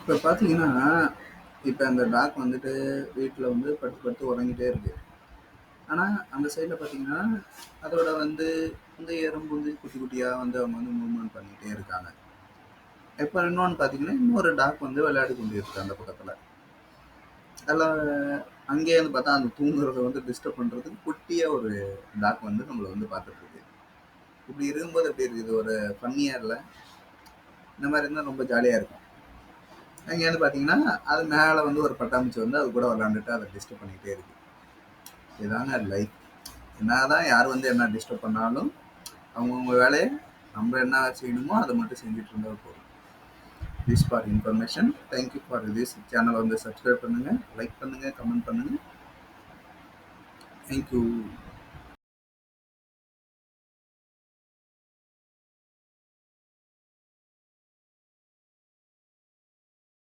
இப்ப பார்த்தீங்கன்னா, இப்ப அந்த டாக் வந்துட்டு வீட்ல வந்து படுத்து படுத்து உறங்கிட்டே இருக்கு. ஆனா, அந்த சைட்ல பார்த்தீங்கன்னா, அதோட வந்து இந்த எறும்பு வந்து குட்டி குட்டியா வந்து அவங்க வந்து மூவ்மெண்ட் பண்ணிட்டே இருக்காங்க. இப்ப இன்னொன்னு பார்த்தீங்கன்னா, இன்னொரு டாக் வந்து விளையாடி கொண்டு இருக்கு அந்த பக்கத்துல. அதுல அங்கேயே வந்து பார்த்தா, அந்த தூங்குறத வந்து டிஸ்டர்ப் பண்றதுக்கு குட்டியா ஒரு டாக் வந்து நம்மள வந்து பார்த்துட்டு இருக்கு. இப்படி இருக்கும்போது எப்படி இருக்குது ஒரு ஃபன்னியா இல்ல? இந்த மாரி இருந்தா ரொம்ப ஜாலியா இருக்கும். அங்க வந்து பார்த்தீங்கன்னா, அது மேலே வந்து ஒரு பட்டாம்பூச்சி வந்து அது கூட விளாண்டுட்டு அதை டிஸ்டர்ப் பண்ணிகிட்டே இருக்கு. இதுதாங்க லைஃப். என்னதான் யார் வந்து என்ன டிஸ்டர்ப் பண்ணாலும், அவங்கவுங்க வேலையை நம்ம என்ன செய்யணுமோ அதை மட்டும் செஞ்சுட்டு இருந்தால் போதும். This for information. Thank you for this சேனலை வந்து சப்ஸ்கிரைப் பண்ணுங்கள் லைக் பண்ணுங்கள் கமெண்ட் பண்ணுங்கள் தேங்க் யூ.